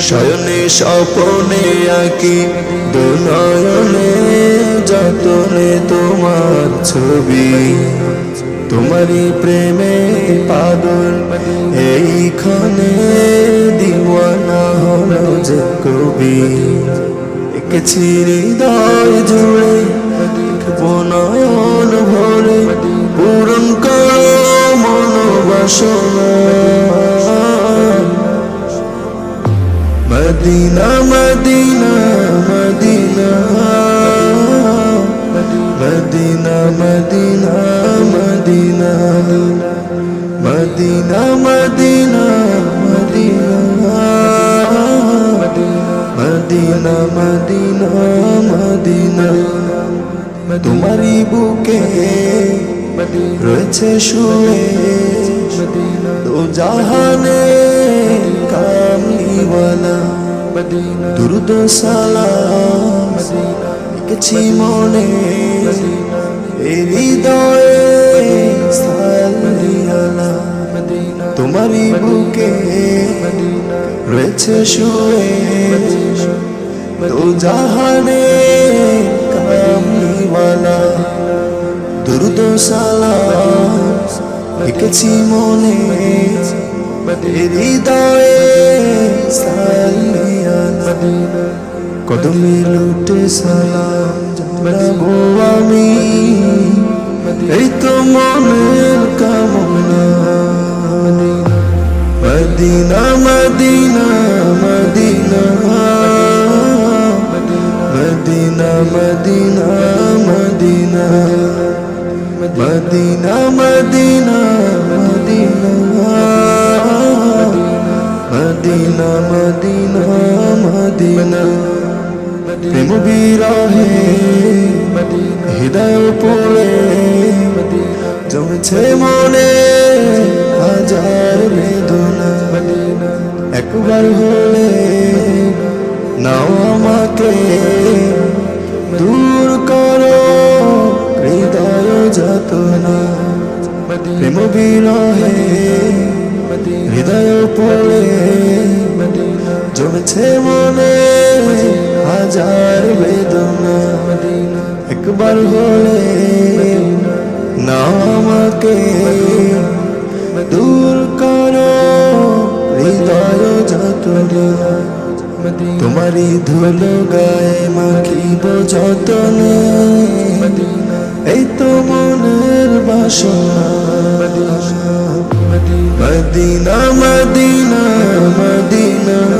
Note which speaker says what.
Speaker 1: শয়নে স্বপনে আঁকি, দুনয়নে যতনে তোমার ছবি। তোমারই প্রেমে পাগল, এইখানে দিওয়ানা হলো যে কবি। এঁকেছি হৃদয় জুড়ে বনয়ন ভরে, পূরণ করো মনোবাসনা। Medina Medina Medina Medina Medina Medina Medina Medina Medina Medina Medina তোমারই বুকে রয়েছে শুয়ে দো জাহানে দুরুদ সালাম লিখেছি মনে হৃদয়ে সালিয়ালা তোমারই বুকে রয়েছে শুয়ে জাহানে কামলিওয়ালা দুরুদ সালাম লিখেছি মনে হৃদয়ে সালিয়ানা কদমে লুটে সালাম জানাব আমি এই তো মনের কামনা Medina Medina Medina Medina Medina Medina Medina Medina Medina Medina Medina প্রেম বিরহে হৃদয় পড়ে জমেছে মনে হাজার বেদনা। একবার হলে নাও আমাকে দূর করো হৃদয় যাতনা। প্রেম বিরহে হৃদয় পড়ে জমছে মনে হাজার বেদনা একবার হলে না আমাকে দূর করো, হৃদয় যাতনা। তোমারই ধুলো গায়ে মাখিব যতনে। এই তো মনের বাসনা। Medina Medina Medina.